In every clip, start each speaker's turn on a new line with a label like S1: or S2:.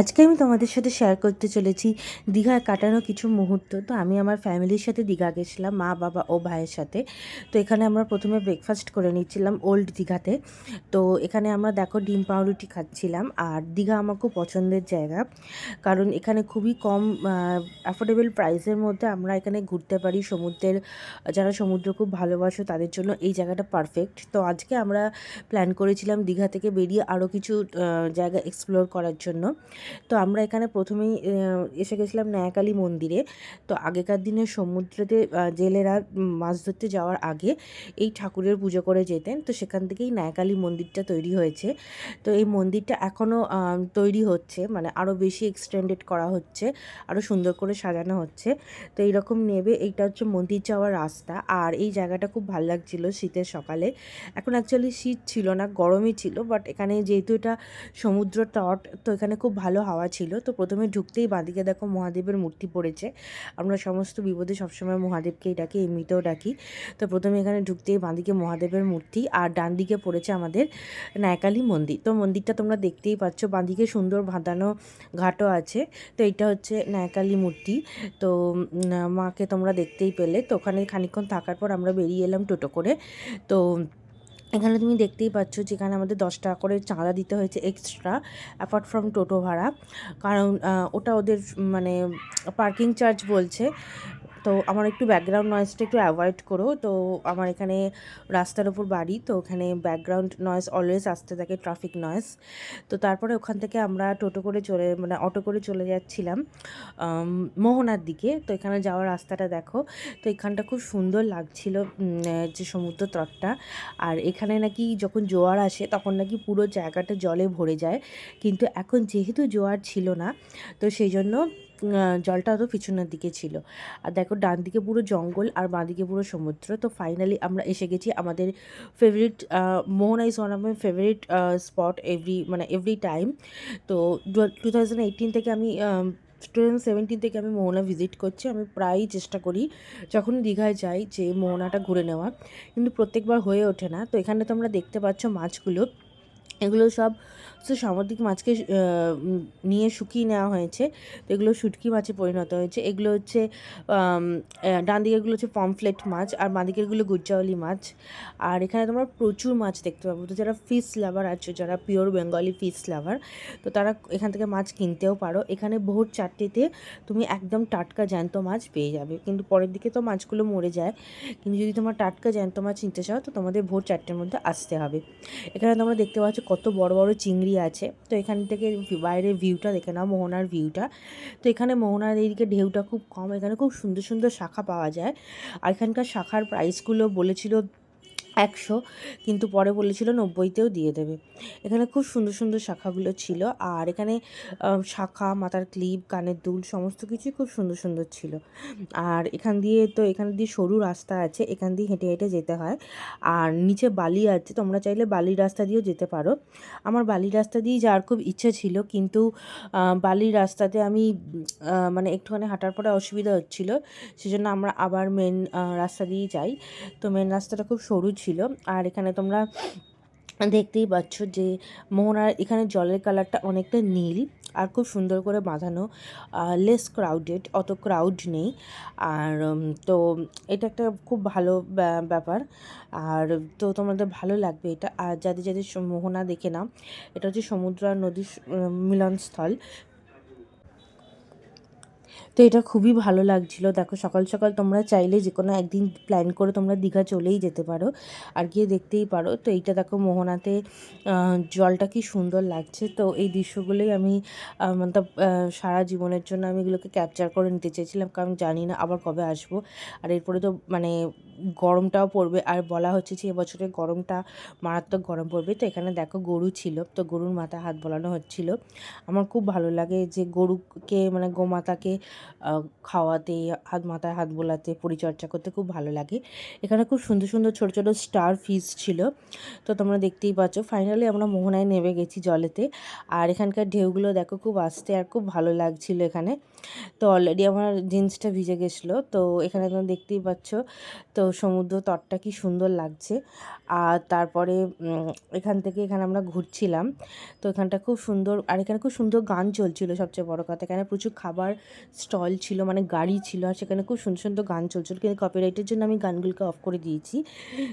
S1: আজকে আমি তোমাদের সাথে শেয়ার করতে চলেছি দীঘায় কাটানো কিছু মুহূর্ত। তো আমি আমার ফ্যামিলির সাথে দীঘা গেছিলাম, মা, বাবা ও ভাইয়ের সাথে। তো এখানে আমরা প্রথমে ব্রেকফাস্ট করে নিচ্ছিলাম ওল্ড দীঘাতে। তো এখানে আমরা দেখো ডিম পাউরুটি খাচ্ছিলাম আর দীঘা আমার খুব পছন্দের জায়গা। কারণ এখানে খুবই কম অ্যাফোর্ডেবল প্রাইসের মধ্যে আমরা এখানে ঘুরতে পারি। সমুদ্রের, যারা সমুদ্র খুব ভালোবাসো তাদের জন্য এই জায়গাটা পারফেক্ট তো আজকে আমরা প্ল্যান করেছিলাম দীঘা থেকে বেরিয়ে আরও কিছু জায়গা এক্সপ্লোর করার জন্য। তো আমরা এখানে প্রথমেই এসে গেছিলাম ন্যায়কালী মন্দিরে। তো আগেকার দিনে সমুদ্রেতে জেলেরা মাছ ধরতে যাওয়ার আগে এই ঠাকুরের পুজো করে যেতেন। তো সেখান থেকেই ন্যায়কালী মন্দিরটা তৈরি হয়েছে। তো এই মন্দিরটা এখনও তৈরি হচ্ছে মানে আরও বেশি এক্সটেন্ডেড করা হচ্ছে আরও সুন্দর করে সাজানো হচ্ছে। তো এইরকম নেবে, এইটা হচ্ছে মন্দির যাওয়ার রাস্তা। আর এই জায়গাটা খুব ভালো লাগছিল শীতের সকালে। এখন অ্যাকচুয়ালি শীত ছিল না, গরমই ছিল বাট এখানে যেহেতু এটা সমুদ্র তট, তো এখানে খুব ভালো হাওয়া ছিল। তো প্রথমে ঢুকতেই বাঁদিকে দেখো মহাদেবের মূর্তি পড়েছে। আমরা সমস্ত বিপদে সবসময় মহাদেবকেই ডাকি, এমনিতেও ডাকি। তো প্রথমে এখানে ঢুকতেই বাঁদিকে মহাদেবের মূর্তি আর ডান দিকে পড়েছে আমাদের নায়কালী মন্দির। তো মন্দিরটা তোমরা দেখতেই পাচ্ছ, বাঁদিকে সুন্দর বাঁধানো ঘাটও আছে। তো এটা হচ্ছে নায়কালী মূর্তি। তো মাকে তোমরা দেখতেই পেলে। তো ওখানে খানিক্ষণ থাকার পর আমরা বেরিয়ে এলাম টোটো করে। তো এখানে তুমি দেখতেই পাচ্ছ যেখানে আমাদের দশ টাকা করে চাঁদা দিতে হয়েছে এক্সট্রা অ্যাপার্ট ফ্রম টোটো ভাড়া। কারণ ওটা ওদের মানে পার্কিং চার্জ বলছে। তো আমার একটু ব্যাকগ্রাউন্ড নয়েজটা একটু অ্যাভয়েড করো। তো আমার এখানে রাস্তার ওপর বাড়ি, তো ওখানে ব্যাকগ্রাউন্ড নয়েজ অলওয়েজ আসতে থাকে ট্রাফিক নয়েজ তো তারপরে ওখান থেকে আমরা টোটো করে চলে মানে অটো করে চলে যাচ্ছিলাম মোহনার দিকে। তো এখানে যাওয়ার রাস্তাটা দেখো, তো এখানটা খুব সুন্দর লাগছিল যে সমুদ্র তটটা। আর এখানে নাকি যখন জোয়ার আসে, তখন নাকি পুরো জায়গাটা জলে ভরে যায়। কিন্তু এখন যেহেতু জোয়ার ছিল না, তো সেই জন্য জলটা অত পিছনের দিকে ছিল। আর দেখো, ডান দিকে পুরো জঙ্গল আর বাঁ দিকে পুরো সমুদ্র। তো ফাইনালি আমরা এসে গেছি আমাদের favourite Mohona is of favourite spot every মানে এভরি টাইম তো টু থাউজেন্ড থেকে আমি টু থাউজেন্ড থেকে আমি মোহনা ভিজিট করছি। আমি প্রায়ই চেষ্টা করি যখন দীঘায় যাই যে মোহনাটা ঘুরে নেওয়া কিন্তু প্রত্যেকবার হয়ে ওঠে না। তো এখানে তোমরা দেখতে পাচ্ছ মাছগুলো। এগুলো সব তো সামুদ্রিক মাছকে নিয়ে শুকিয়ে নেওয়া হয়েছে। তো এগুলো শুটকি মাছে পরিণত হয়েছে। এগুলো হচ্ছে ডান দিকেরগুলো হচ্ছে পমফ্লেট মাছ আর বাঁ দিকেরগুলো গুজ্জাওয়ালি মাছ। আর এখানে তোমরা প্রচুর মাছ দেখতে পাবো। তো যারা ফিশ লাভার আছে, যারা পিওর বেঙ্গলি ফিশ লাভার তো তারা এখান থেকে মাছ কিনতেও পারো। এখানে ভোর চারটেতে তুমি একদম টাটকা জ্যান্ত মাছ পেয়ে যাবে। কিন্তু পরের দিকে তো মাছগুলো মরে যায়। কিন্তু যদি তোমার টাটকা জ্যান্ত মাছ নিতে চাও, তো তোমাদের ভোর চারটের মধ্যে আসতে হবে। এখানে তোমরা দেখতে পাচ্ছ কত বড় বড় চিংড়ি আছে। তো এখান থেকে বাইরের ভিউটা দেখে নাও, মোহনার ভিউটা তো এখানে মোহনার এইদিকে ঢেউটা খুব কম। এখানে খুব সুন্দর সুন্দর শাখা পাওয়া যায়। আর এখানকার শাখার প্রাইসগুলো বলেছিল একশো, কিন্তু পরে বলেছিল নব্বইতেও দিয়ে দেবে। এখানে খুব সুন্দর সুন্দর শাখাগুলো ছিল। আর এখানে শাখা, মাথার ক্লিপ, কানের দুল সমস্ত কিছুই খুব সুন্দর সুন্দর ছিল। আর এখান দিয়ে তো, এখান দিয়ে সরু রাস্তা আছে, এখান দিয়ে হেঁটে হেঁটে যেতে হয়। আর নিচে বালি আছে, তোমরা চাইলে বালির রাস্তা দিয়েও যেতে পারো। আমার বালির রাস্তা দিয়েই যাওয়ার খুব ইচ্ছে ছিল, কিন্তু বালির রাস্তাতে আমি মানে একটুখানি হাঁটার পরে অসুবিধা হচ্ছিল। সেজন্য আমরা আবার মেন রাস্তা দিয়েই যাই। তো মেন রাস্তাটা খুব সরু ছিল আর এখানে তোমরা দেখতেই পাচ্ছ যে মোহনার এখানে জলের কালারটা অনেকটা নীল আর খুব সুন্দর করে বাঁধানো লেস ক্রাউডেড অত ক্রাউড নেই। আর তো এটা একটা খুব ভালো ব্যাপার। আর, তো তোমাদের ভালো লাগবে এটা। আর যাদের যাদের মোহনা দেখে না এটা হচ্ছে সমুদ্র আর নদীর মিলনস্থল। তো এটা খুবই ভালো লাগছিল। দেখো সকাল সকাল তোমরা চাইলে যে কোনো একদিন প্ল্যান করে তোমরা দীঘা চলেই যেতে পারো। আর গিয়ে দেখতেই পারো। তো এইটা দেখো মোহনাতে জলটা কি সুন্দর লাগছে। তো এই দৃশ্যগুলোই আমি মানে সারা জীবনের জন্য আমি এগুলোকে ক্যাপচার করে নিতে চেয়েছিলাম। কারণ জানি না আবার কবে আসব। আর এরপরে তো মানে গরমটাও পড়বে। আর বলা হচ্ছে যে এবছরে গরমটা মারাত্মক গরম পড়বে। তো এখানে দেখো গরু ছিল। তো গরুর মাথায় হাত বলানো হচ্ছিল। আমার খুব ভালো লাগে যে গরুকে মানে গোমাতাকে খাওয়াতে, হাত মাথায় হাত বোলাতে, পরিচর্যা করতে খুব ভালো লাগে। এখানে খুব সুন্দর সুন্দর ছোটো ছোটো স্টার ফিস ছিল। তো তোমরা দেখতেই পাচ্ছ ফাইনালি আমরা মোহনায় নেমে গেছি জলেতে। আর এখানকার ঢেউগুলো দেখো, খুব আসতে আর খুব ভালো লাগছিল এখানে। তো অলরেডি আমার জিন্সটা ভিজে গেছিল। তো এখানে তোমরা দেখতেই পাচ্ছ, তো সমুদ্র তটটা কি সুন্দর লাগছে। আর তারপরে এখান থেকে এখানে আমরা ঘুরছিলাম। তো এখানটা খুব সুন্দর, আর এখানে খুব সুন্দর গান চলছিল সবচেয়ে বড় কথা। এখানে প্রচুর খাবার স্টল ছিল মানে গাড়ি ছিল, আর সেখানে খুব সুন্দর সুন্দর গান চলছিল। কিন্তু কপিরাইটের জন্য আমি গানগুলোকে অফ করে দিয়েছি।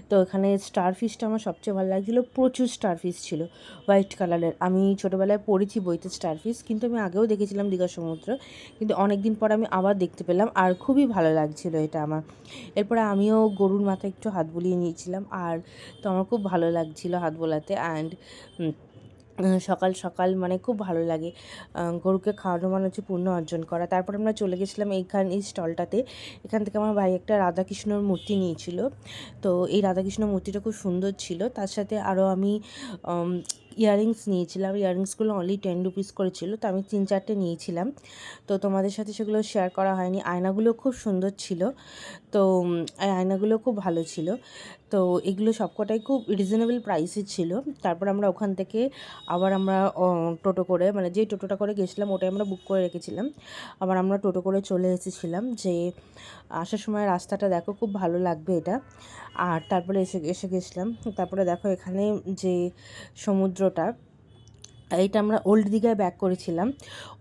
S1: তো এখানে স্টার ফিশটা আমার সবচেয়ে ভালো লাগছিল। প্রচুর স্টার ফিশ ছিল হোয়াইট কালারের আমি ছোটোবেলায় পড়েছি বইতে স্টার ফিশ কিন্তু আমি আগেও দেখেছিলাম দীঘা সমুদ্র। কিন্তু অনেক দিন পর আমি আবার দেখতে পেলাম আর খুবই ভালো লাগছিল এটা আমার। এরপরে আমিও গরুর মাথায় একটু হাত বুলিয়ে নিয়েছিলাম আর তো আমার খুব ভালো লাগছিল হাত বোলাতে অ্যান্ড সকাল সকাল মানে খুব ভালো লাগে। গরুকে খাওয়ানো মানে হচ্ছে পূর্ণ অর্জন করা। তারপর আমরা চলে গেছিলাম এইখান এই স্টলটাতে। এখান থেকে আমার ভাই একটা রাধাকৃষ্ণর মূর্তি নিয়েছিল। তো এই রাধাকৃষ্ণ মূর্তিটা খুব সুন্দর ছিল। তার সাথে আরও আমি ইয়াররিংস নিয়েছিলাম। ইয়াররিংসগুলো অনলি টেন রুপিস করেছিল, তো আমি তিন চারটে নিয়েছিলাম। তো তোমাদের সাথে সেগুলো শেয়ার করা হয়নি। আয়নাগুলো খুব সুন্দর ছিল। তো আয়নাগুলো খুব ভালো ছিল। তো এগুলো সবকটাই খুব রিজনেবল প্রাইসে ছিল। তারপর আমরা ওখান থেকে আবার আমরা টোটো করে মানে যে টোটোটা করে গেছিলাম, ওটাই আমরা বুক করে রেখেছিলাম। আবার আমরা টোটো করে চলে এসেছিলাম যে, আসার সময় রাস্তাটা দেখো, খুব ভালো লাগবে এটা। আর তারপরে এসে এসে গেছিলাম। তারপরে দেখো এখানে যে সমুদ্রটা, এইটা আমরা ওল্ড দীঘায় ব্যাক করেছিলাম।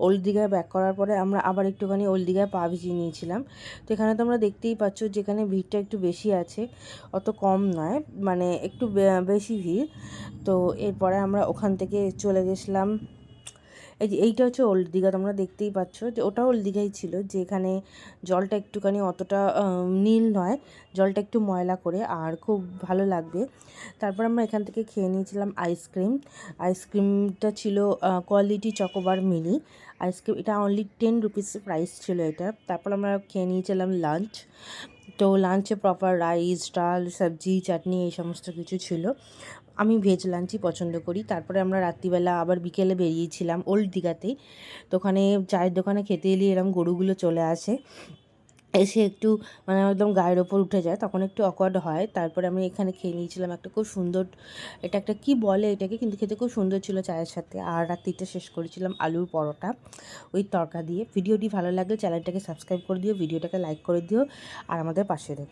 S1: ওল্ড দীঘায় ব্যাক করার পরে আমরা আবার একটুখানি ওল্ড দীঘায় পা ভিজিয়ে নিয়েছিলাম। তো এখানে তোমরা দেখতেই পাচ্ছ যেখানে ভিড়টা একটু বেশি আছে, অত কম নয় মানে একটু বেশি ভিড়। তো এরপরে আমরা ওখান থেকে চলে গেছিলাম এই যে এইটা হচ্ছে ওল্ড দীঘা, তোমরা দেখতেই পাচ্ছ যে ওটা ওল্ড দীঘাই ছিল যে এখানে জলটা একটুখানি অতটা নীল নয়, জলটা একটু ময়লা করে আর খুব ভালো লাগবে। তারপর আমরা এখান থেকে খেয়ে নিয়েছিলাম আইসক্রিম। আইসক্রিমটা ছিল Kwality Chocobar mini. Ice cream, এটা অনলি টেন রুপিস প্রাইস ছিল এটা। তারপর আমরা খেয়ে নিয়েছিলাম লাঞ্চ তো লাঞ্চে প্রপার রাইস ডাল, সবজি, চাটনি এই সমস্ত কিছু ছিল। আমি ভেজ লাঞ্চই পছন্দ করি। তারপরে আমরা রাত্রিবেলা আবার বিকেলে বেরিয়েছিলাম ওল্ড দীঘাতেই। তো ওখানে চায়ের দোকানে খেতে এলে এরম গরুগুলো চলে আসে। এসে একটু মানে একদম গায়ের ওপর উঠে যায়, তখন একটু অকওয়ার্ড হয়। তারপরে আমি এখানে খেয়ে নিয়েছিলাম একটা খুব সুন্দর, এটা একটা কী বলে এটাকে, কিন্তু খেতে খুব সুন্দর ছিল চায়ের সাথে। আর রাত্রিটা শেষ করেছিলাম আলুর পরোটা ওই তরকা দিয়ে। ভিডিওটি ভালো লাগলে চ্যানেলটাকে সাবস্ক্রাইব করে দিও, ভিডিওটাকে লাইক করে দিও, আর আমাদের পাশে রেখো